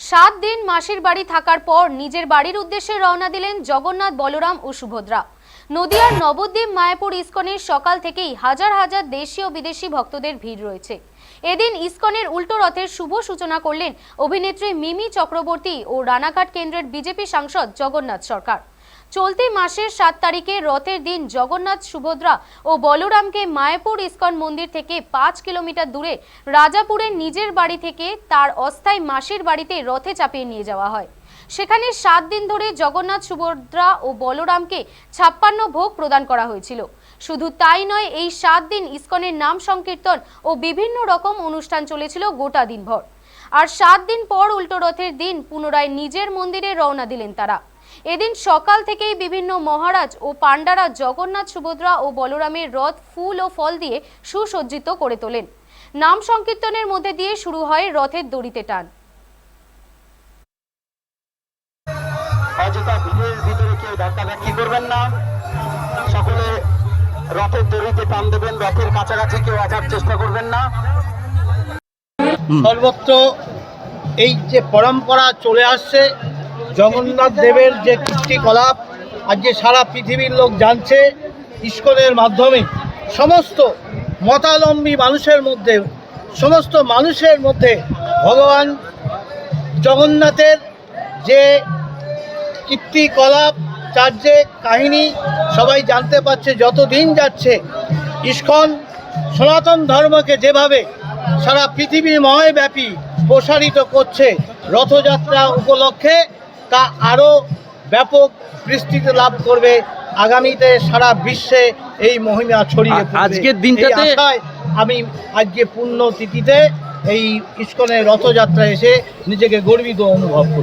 সাত দিন মাসির বাড়ি থাকার পর নিজের বাড়ির উদ্দেশ্যে রওনা দিলেন জগন্নাথ, বলরাম ও সুভদ্রা। নদিয়ার নবদ্বীপ, মায়াপুর ইস্কনের সকাল থেকেই হাজার হাজার দেশি ও বিদেশি ভক্তদের ভিড় রয়েছে। এদিন ইস্কনের উল্টো রথের শুভ সূচনা করলেন অভিনেত্রী মিমি চক্রবর্তী ও রানাঘাট কেন্দ্রের বিজেপি সাংসদ জগন্নাথ সরকার। চলতি মাসের সাত তারিখে রথের দিন জগন্নাথ সুভদ্রা ও বলরামকে মায়াপুর ইস্কন মন্দির থেকে পাঁচ কিলোমিটার দূরে রাজাপুরের নিজের বাড়ি থেকে তার অস্থায়ী মাসির বাড়িতে রথে চাপিয়ে নিয়ে যাওয়া হয়। সেখানে সাত দিন ধরে জগন্নাথ সুভদ্রা ও বলরামকে ছাপ্পান্ন ভোগ প্রদান করা হয়েছিল। শুধু তাই নয়, এই সাত দিন ইস্কনের নাম সংকীর্তন ও বিভিন্ন রকম অনুষ্ঠান চলেছিল গোটা দিনভর। আর সাত দিন পর উল্টো রথের দিন পুনরায় নিজের মন্দিরে রওনা দিলেন তারা। এদিন সকাল থেকেই বিভিন্ন মহারাজ ও পাণ্ডারা জগন্নাথ সুভদ্রা ও বলরামের রথ ফুল ও ফল দিয়ে সুসজ্জিত করে তোলেন। নাম সংকীর্তনের মধ্যে দিয়ে শুরু হয় রথের দড়িতে টান। অযথা ভিতরে কেউ ধাক্কাধাক্কি করবেন না। সকলে রথের দড়িতে টান দেবেন রথের কাছাকাছি কেউ আসার চেষ্টা করবেন না। সর্বত্র এই যে পরম্পরা চলে আসছে জগন্নাথ দেবের যে কীর্তিকলাপ আজকে সারা পৃথিবীর লোক জানছে ইস্কনের মাধ্যমে। সমস্ত মতালম্বী মানুষের মধ্যে, সমস্ত মানুষের মধ্যে ভগবান জগন্নাথের যে কীর্তিকলাপ, তার যে কাহিনী সবাই জানতে পারছে, যত দিন যাচ্ছে ইস্কন সনাতন ধর্মকে যেভাবে সারা পৃথিবীময় ব্যাপী প্রসারিত করছে, রথযাত্রা উপলক্ষে তা আরও ব্যাপক বিস্তৃতি লাভ করবে আগামীতে সারা বিশ্বে এই মহিমা ছড়িয়ে আজকের দিনটাতে- আমি আজকে পূর্ণ তিথিতে এই ইস্কনের রথযাত্রা এসে নিজেকে গর্বিত অনুভব করি